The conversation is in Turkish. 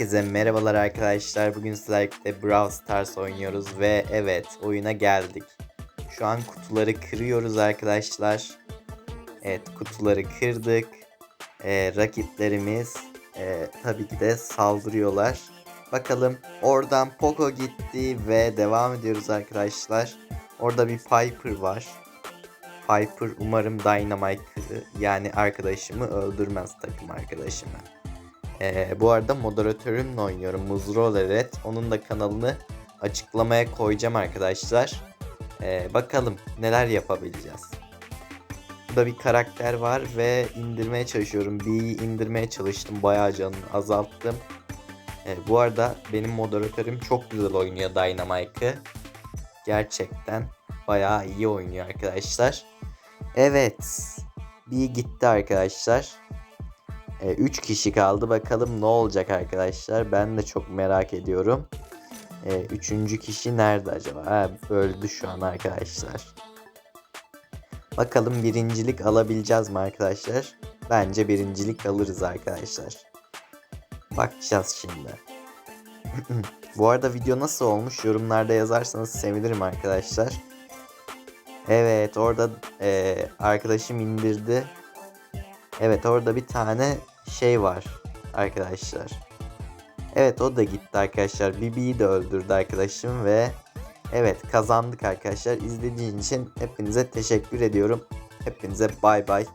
Herkese merhabalar arkadaşlar. Bugün sizlerle Brawl Stars oynuyoruz ve evet oyuna geldik. Şu an kutuları kırıyoruz arkadaşlar. Evet kutuları kırdık. Ee, rakiplerimiz e, tabii ki de saldırıyorlar. Bakalım oradan Poco gitti ve devam ediyoruz arkadaşlar. Orada bir Piper var. Piper umarım Dynamite'ı yani arkadaşımı öldürmez takım arkadaşımı. Ee, bu arada moderatörümle oynuyorum Muzroller Red. Onun da kanalını açıklamaya koyacağım arkadaşlar. Ee, bakalım neler yapabileceğiz. Burada bir karakter var ve indirmeye çalışıyorum. B'yi indirmeye çalıştım. Bayağı canını azalttım. Ee, bu arada benim moderatörüm çok güzel oynuyor Dynamite'ı. Gerçekten bayağı iyi oynuyor arkadaşlar. Evet. B gitti arkadaşlar. 3 kişi kaldı. Bakalım ne olacak arkadaşlar. Ben de çok merak ediyorum. 3. kişi nerede acaba? Ha, öldü şu an arkadaşlar. Bakalım birincilik alabileceğiz mi arkadaşlar? Bence birincilik alırız arkadaşlar. Bakacağız şimdi. Bu arada video nasıl olmuş yorumlarda yazarsanız sevinirim arkadaşlar. Evet orada eee, arkadaşım indirdi. Evet orada bir tane şey var arkadaşlar. Evet o da gitti arkadaşlar. Bibi'yi de öldürdü arkadaşım ve evet kazandık arkadaşlar. İzlediğiniz için hepinize teşekkür ediyorum. Hepinize bay bay.